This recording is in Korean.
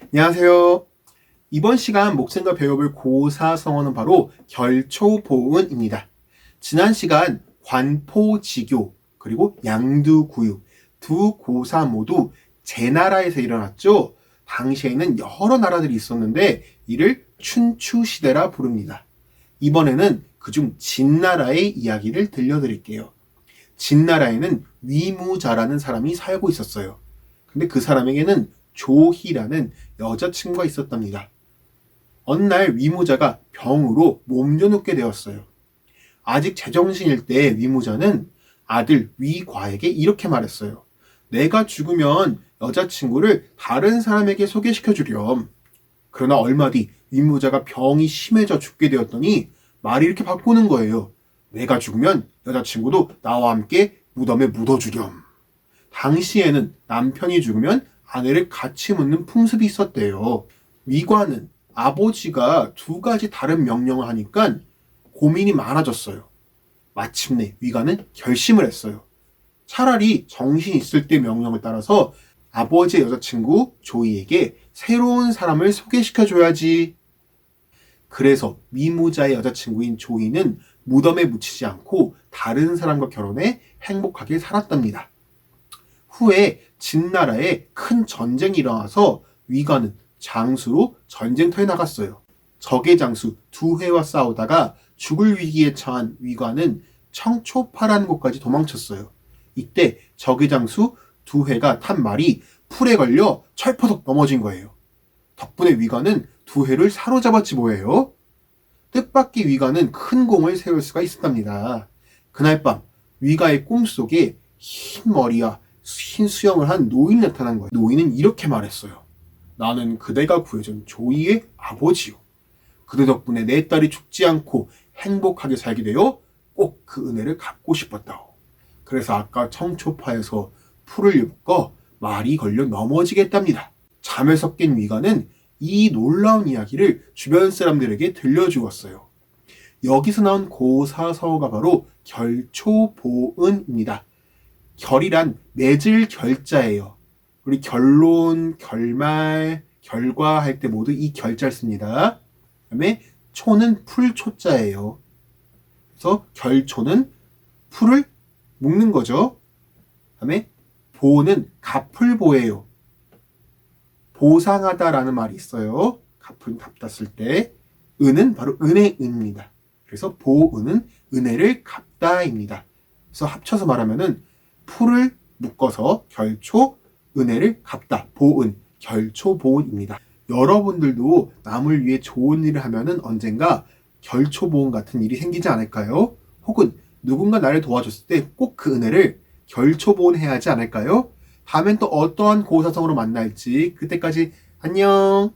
안녕하세요. 이번 시간 목생과 배워볼 고사 성어는 바로 결초보은입니다. 지난 시간 관포지교 그리고 양두구유 두 고사 모두 제 나라에서 일어났죠. 당시에는 여러 나라들이 있었는데 이를 춘추시대라 부릅니다. 이번에는 그중 진나라의 이야기를 들려드릴게요. 진나라에는 위무자라는 사람이 살고 있었어요. 근데 그 사람에게는 조희라는 여자친구가 있었답니다. 어느 날 위무자가 병으로 몸져눕게 되었어요. 아직 제정신일 때 위무자는 아들 위과에게 이렇게 말했어요. 내가 죽으면 여자친구를 다른 사람에게 소개시켜 주렴. 그러나 얼마 뒤 위무자가 병이 심해져 죽게 되었더니 말이 이렇게 바꾸는 거예요. 내가 죽으면 여자친구도 나와 함께 무덤에 묻어주렴. 당시에는 남편이 죽으면 아내를 같이 묻는 풍습이 있었대요. 위관은 아버지가 두 가지 다른 명령을 하니까 고민이 많아졌어요. 마침내 위관은 결심을 했어요. 차라리 정신 있을 때 명령을 따라서 아버지의 여자친구 조이에게 새로운 사람을 소개시켜줘야지. 그래서 미무자의 여자친구인 조이는 무덤에 묻히지 않고 다른 사람과 결혼해 행복하게 살았답니다. 후에 진나라에 큰 전쟁이 일어나서 위관은 장수로 전쟁터에 나갔어요. 적의 장수 두 해와 싸우다가 죽을 위기에 처한 위관은 청초파라는 곳까지 도망쳤어요. 이때 적의 장수 두 해가 탄 말이 풀에 걸려 철퍼덕 넘어진 거예요. 덕분에 위관은 두 해를 사로잡았지 뭐예요? 뜻밖의 위관은 큰 공을 세울 수가 있었답니다. 그날 밤 위가의 꿈속에 흰 머리와 흰 수염을 한 노인이 나타난 거예요. 노인은 이렇게 말했어요. 나는 그대가 구해준 조이의 아버지요. 그대 덕분에 내 딸이 죽지 않고 행복하게 살게 되어 꼭 그 은혜를 갚고 싶었다오. 그래서 아까 청초파에서 풀을 묶어 말이 걸려 넘어지겠답니다. 잠에서 깬 위가는 이 놀라운 이야기를 주변 사람들에게 들려주었어요. 여기서 나온 고사서가 바로 결초보은입니다. 결이란 맺을 결자예요. 우리 결론, 결말, 결과 할 때 모두 이 결자를 씁니다. 그 다음에 초는 풀초자예요. 그래서 결초는 풀을 묶는 거죠. 그 다음에 보는 갚을 보예요. 보상하다라는 말이 있어요. 갚은 갚다 쓸 때. 은은 바로 은의 은입니다. 그래서 보은은 은혜를 갚다입니다. 그래서 합쳐서 말하면은 풀을 묶어서 결초, 은혜를 갚다, 보은, 결초, 보은입니다. 여러분들도 남을 위해 좋은 일을 하면은 언젠가 결초, 보은 같은 일이 생기지 않을까요? 혹은 누군가 나를 도와줬을 때 꼭 그 은혜를 결초, 보은 해야 하지 않을까요? 다음엔 또 어떠한 고사성으로 만날지 그때까지 안녕!